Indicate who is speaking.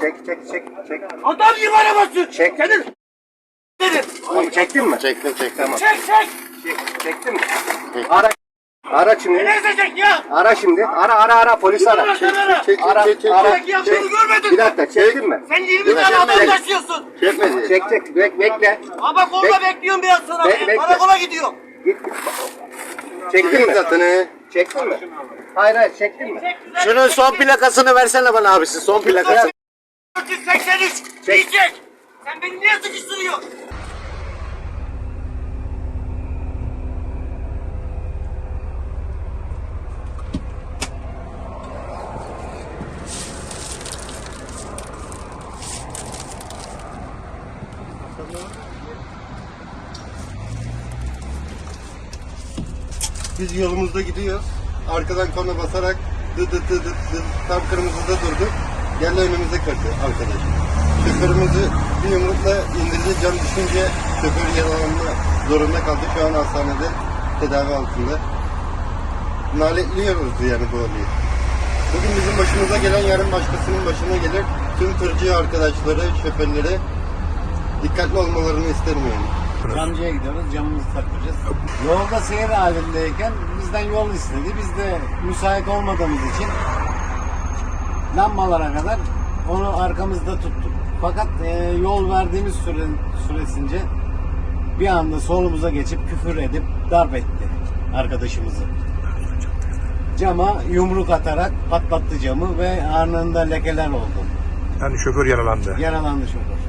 Speaker 1: Çek çek çek çek.
Speaker 2: Adam gibi arabası.
Speaker 1: Çek.
Speaker 2: Senin. Dedim.
Speaker 1: Oğlum çektin mi?
Speaker 3: Çektim çektim.
Speaker 1: Tamam.
Speaker 2: Çek çek.
Speaker 1: Çek, çektin mi? Ara. Ara şimdi.
Speaker 2: Ne ezecek ya?
Speaker 1: Ara şimdi. Ara ara ara polis ara.
Speaker 2: Ara, sen ara.
Speaker 3: Çek
Speaker 1: Ara,
Speaker 3: çek çek.
Speaker 1: ara.
Speaker 2: Çek yaptığını görmedin
Speaker 1: Bir dakika çektin mi?
Speaker 2: Sen 20
Speaker 3: Dur,
Speaker 2: tane
Speaker 3: çek,
Speaker 2: adam
Speaker 3: çek.
Speaker 2: taşıyorsun.
Speaker 3: Çekmedi.
Speaker 1: Çek çek bek, bekle.
Speaker 2: Ama kolda
Speaker 1: Bek-
Speaker 2: bekliyorum biraz sonra.
Speaker 1: Bek- bekle.
Speaker 2: Karakola gidiyor.
Speaker 1: Git. Çektin mi?
Speaker 3: zaten he.
Speaker 1: Çektin mi? Hayır hayır çektin mi?
Speaker 2: Çek.
Speaker 3: Şunun son plakasını versene bana abisi. Son plakası.
Speaker 2: 483. Diyecek. Sen beni niye sıkıştırıyorsun?
Speaker 3: Biz yolumuzda gidiyoruz. Arkadan kona basarak dı dı dı dı dı tam kırmızıda durduk. Geldi önümüze kırdı arkadaş. Şoförümüzü bir yumrukla indirdi. Cam düşünce şoför yaralanma zorunda kaldı. Şu an hastanede tedavi altında. Naletliyoruz yani bu olayı. Bugün bizim başımıza gelen yarın başkasının başına gelir. Tüm tırcı arkadaşları, şoförlere dikkatli olmalarını isterim yani.
Speaker 4: Camcıya gidiyoruz, camımızı takacağız. Yolda seyir halindeyken bizden yol istedi. Biz de müsait olmadığımız için lambalara kadar onu arkamızda tuttuk. Fakat e, yol verdiğimiz süre, süresince bir anda solumuza geçip küfür edip darp etti arkadaşımızı. Cama yumruk atarak patlattı camı ve anında lekeler oldu.
Speaker 5: Yani şoför yaralandı.
Speaker 4: Yaralandı şoför.